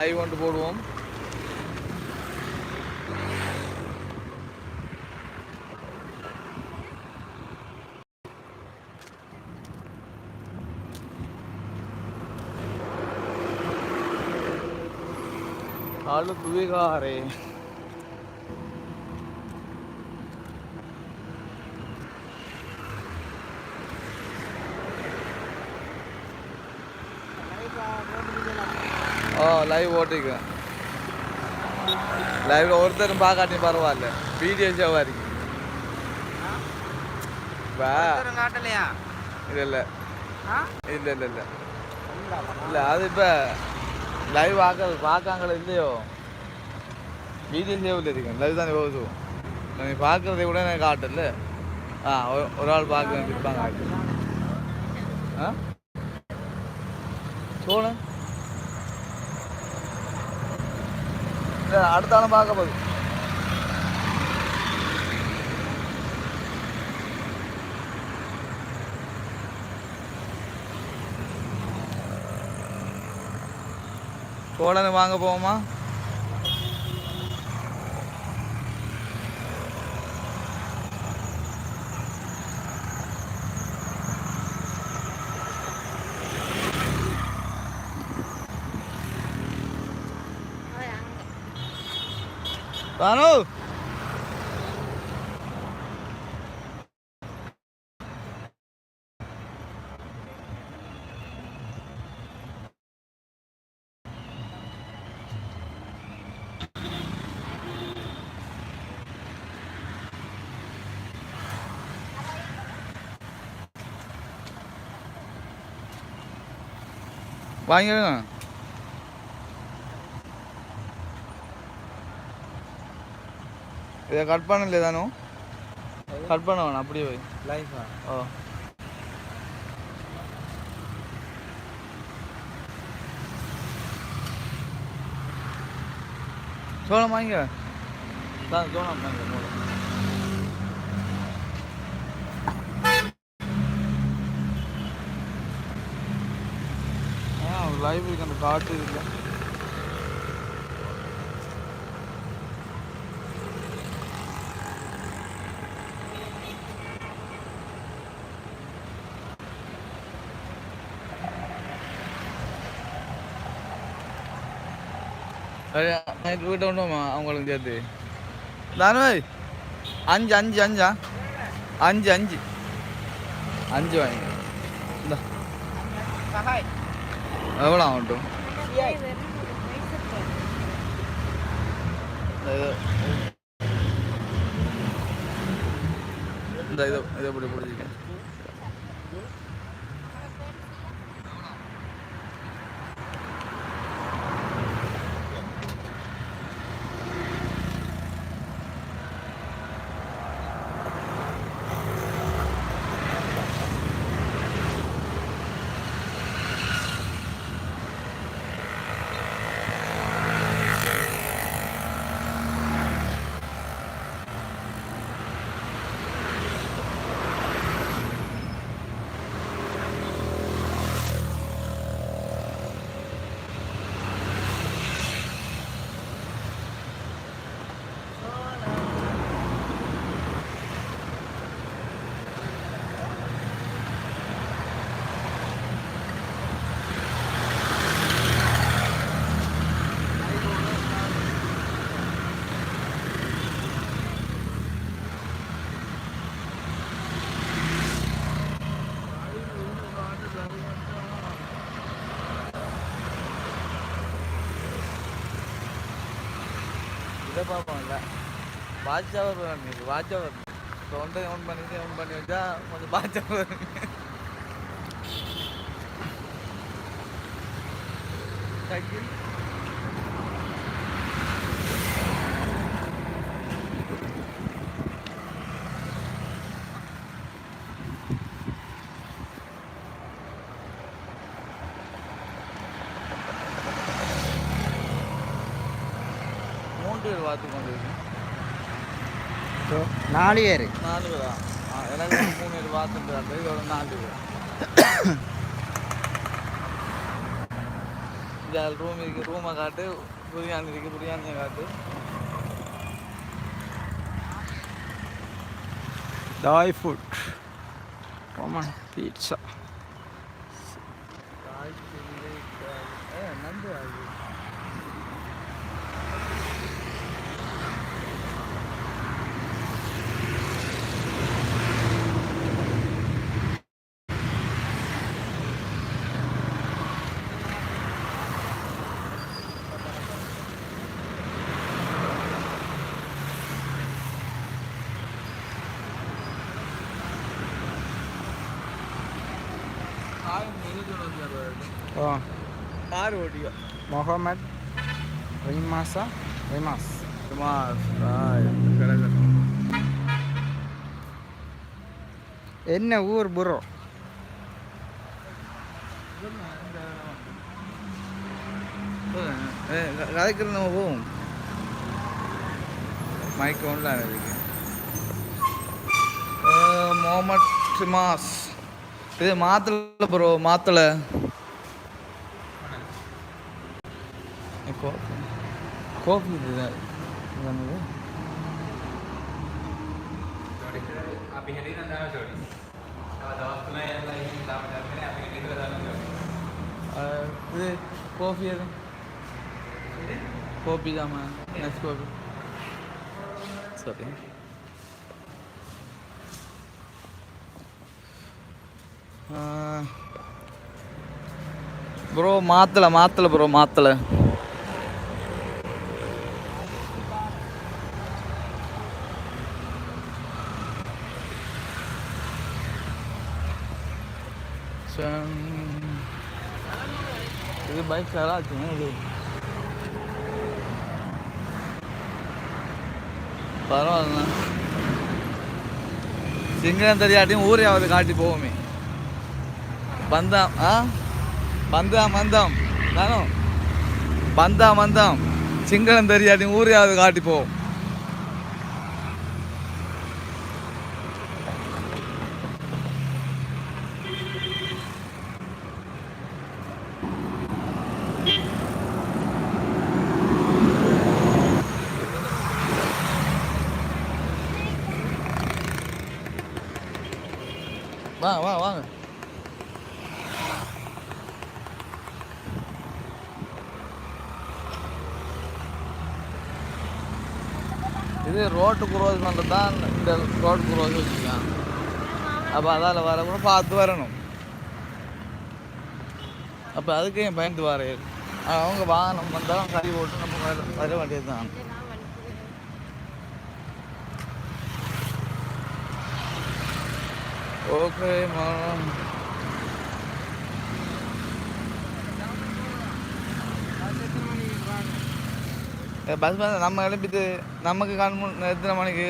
ஐ கொண்டு போடுவோம். ஆளு துவிகாரே ஓ லைவ் ஓட்டிக்க லைவ்ல ஒருத்தரும் பார்க்காட்டி பரவாயில்ல. வீடியோ ஷோவா இருக்கு. காட்டலையா? இல்ல இல்ல. இல்ல இல்ல இல்ல. இல்ல அது இப்ப லைவ் பார்க்க பார்க்காங்களோ இல்லையோ? வீடியோ சேவில் இருக்கு லைவ் தானே போகுது நீ பார்க்கறதை கூட எனக்கு காட்டல. ஆ ஒரு- ஒரு ஆள் பார்க்க இருப்பாங்க ஆ? சோழன்? இல்ல அடுத்த ஆளும் பார்க்க போகுது. சோழனை வாங்க போவோமா? தானு வாங்கிடுங்க இதை கட் பண்ணல தானோ? கட் பண்ண வேணாம் அப்படியே வை. லைஃபா ஓ சோளம் வாங்க தான் சோளம் வாங்க சோளம் லைவ் இருக்கு அந்த காட்டு இல்லை. வீட்டை கொண்டுமா அவங்களுக்கு சேர்த்து. தானு அஞ்சு அஞ்சு அஞ்சா? அஞ்சு அஞ்சு. அஞ்சு வாங்க. இந்த. எவ்வளோ ஆகட்டும் இந்த இது. இதை இதை இப்படி பிடிச்சிக்க இதை பார்ப்போம்ல வாட்ச் அவர் வேணும் வாட்ச் இப்போ தொண்டை ஆன் பண்ணிட்டு ஆன் பண்ணி வச்சா கொஞ்சம் வாட்ச் வரும் தேங்க்யூ பேர் பார்த்து கொண்டு இருக்கு நாலு பேர். நாலு பேரா? ஆ, எனக்கு மூணு பேர் பார்த்துட்டு இதோட நாலு பேர். இந்த ரூம் இருக்கு ரூமை காட்டு பிரியாணி இருக்கு பிரியாணியை காட்டு. தாய் ஃபுட் ஓமன் பீட்சா நண்டு அது ஓ. கார் ஓடியோ. முகமத் ரிமாஸா ரிமாஸ் ரிமாஸ் என்ன ஊர் புரோ கதைக்கிறது நம்ம மைக் ஒன்றில் இருக்கு முகமட் ரிமாஸ் இது மாத்தலை ப்ரோ மாத்தலை. கோபி கோபி இதுதான் என்னது இது கோபி அது கோபி தாம்மா நெக்ஸ்ட் கோபி சரி ப்ரோ மாற்றலை மாற்றலை ப்ரோ மாற்றலை இது பைக் நல்லா இருக்குங்க இது பரவாயில்ல சிங்கம் தெரியாட்டியும் ஊரையாவது காட்டி போவோமே பந்தாம் ஆ பந்தாம் மந்தம் நானும் பந்தாம் மந்தம் சிங்களம் தெரியாட்டியும் ஊரையாவது காட்டி போவோம் வாங்க வாங்க வாங்க. இது ரோட்டு குரோஸ் பண்ணுறது தான் இந்த ரோடு குரோஸ் வச்சுருக்காங்க. அப்போ அதால் வர கூட பார்த்து வரணும். அப்போ அதுக்கு என் பயந்து வரையல் அவங்க வாகனம் வந்தாலும் கறி போட்டு நம்ம வர வேண்டியது தான் ஓகே மேம் பஸ் நம்ம எழுப்பிட்டு நமக்கு கண் முன் எத்தனை மணிக்கு